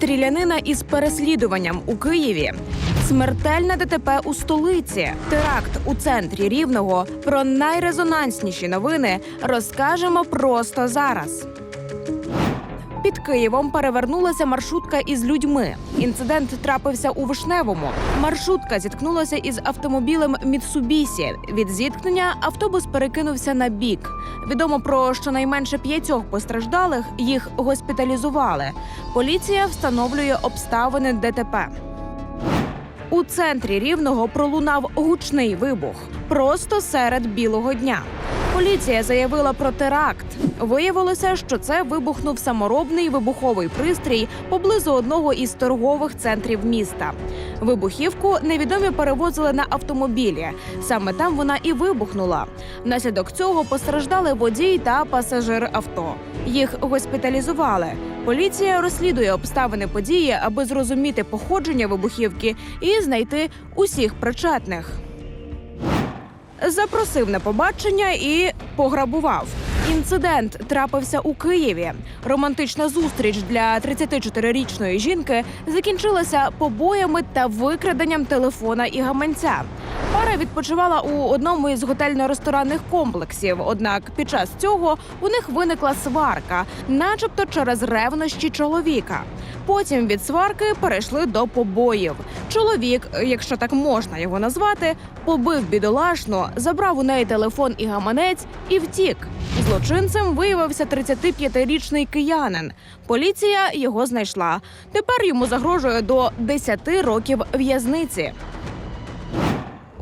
Стрілянина із переслідуванням у Києві. Смертельне ДТП у столиці, теракт у центрі рівного. Про найрезонансніші новини розкажемо просто зараз. Під Києвом перевернулася маршрутка із людьми. Інцидент трапився у Вишневому. Маршрутка зіткнулася із автомобілем Мітсубісі. Від зіткнення автобус перекинувся на бік. Відомо про щонайменше п'ятьох постраждалих. Їх госпіталізували. Поліція встановлює обставини ДТП. У центрі рівного пролунав гучний вибух просто серед білого дня. Поліція заявила про теракт. Виявилося, що це вибухнув саморобний вибуховий пристрій поблизу одного із торгових центрів міста. Вибухівку невідомі перевозили на автомобілі. Саме там вона і вибухнула. Внаслідок цього постраждали водій та пасажир авто. Їх госпіталізували. Поліція розслідує обставини події, аби зрозуміти походження вибухівки і знайти усіх причетних. Запросив на побачення і пограбував. Інцидент трапився у Києві. Романтична зустріч для 34-річної жінки закінчилася побоями та викраденням телефона і гаманця. Пара відпочивала у одному із готельно-ресторанних комплексів. Однак під час цього у них виникла сварка, начебто через ревнощі чоловіка. Потім від сварки перейшли до побоїв. Чоловік, якщо так можна його назвати, побив бідолашну, забрав у неї телефон і гаманець і втік. Злочинцем виявився 35-річний киянин. Поліція його знайшла. Тепер йому загрожує до 10 років в'язниці.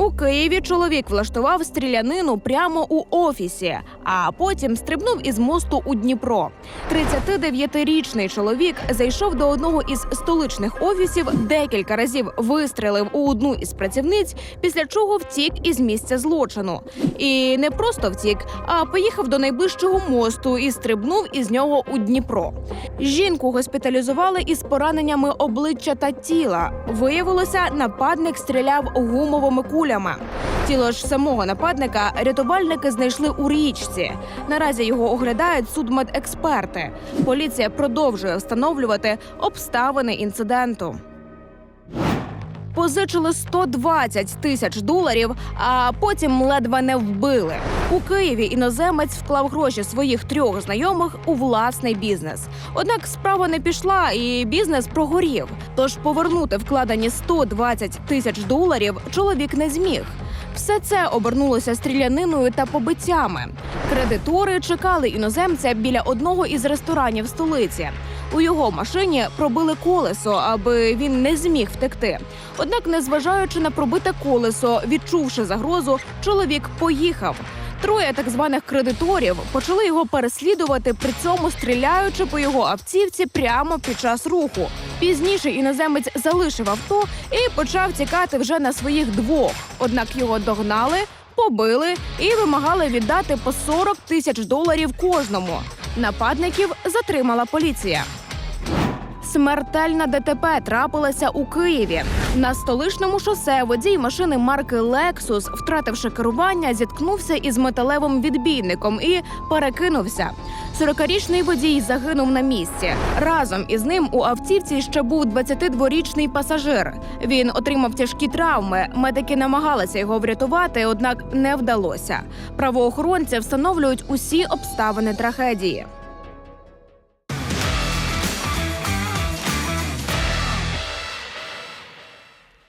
У Києві чоловік влаштував стрілянину прямо у офісі, а потім стрибнув із мосту у Дніпро. 39-річний чоловік зайшов до одного із столичних офісів, декілька разів вистрелив у одну із працівниць, після чого втік із місця злочину. І не просто втік, а поїхав до найближчого мосту і стрибнув із нього у Дніпро. Жінку госпіталізували із пораненнями обличчя та тіла. Виявилося, нападник стріляв гумовими кулями. Тіло ж самого нападника рятувальники знайшли у річці. Наразі його оглядають судмедексперти. Поліція продовжує встановлювати обставини інциденту. Позичили 120 тисяч доларів, а потім ледве не вбили. У Києві іноземець вклав гроші своїх трьох знайомих у власний бізнес. Однак справа не пішла, і бізнес прогорів. Тож повернути вкладені 120 тисяч доларів чоловік не зміг. Все це обернулося стріляниною та побиттями. Кредитори чекали іноземця біля одного із ресторанів столиці. У його машині пробили колесо, аби він не зміг втекти. Однак, незважаючи на пробите колесо, відчувши загрозу, чоловік поїхав. Троє так званих кредиторів почали його переслідувати, при цьому стріляючи по його автівці прямо під час руху. Пізніше іноземець залишив авто і почав тікати вже на своїх двох. Однак його догнали, побили і вимагали віддати по 40 тисяч доларів кожному. Нападників затримала поліція. Смертельна ДТП трапилася у Києві. На столичному шосе водій машини марки Lexus, втративши керування, зіткнувся із металевим відбійником і перекинувся. 40-річний водій загинув на місці. Разом із ним у автівці ще був 22-річний пасажир. Він отримав тяжкі травми. Медики намагалися його врятувати, однак не вдалося. Правоохоронці встановлюють усі обставини трагедії.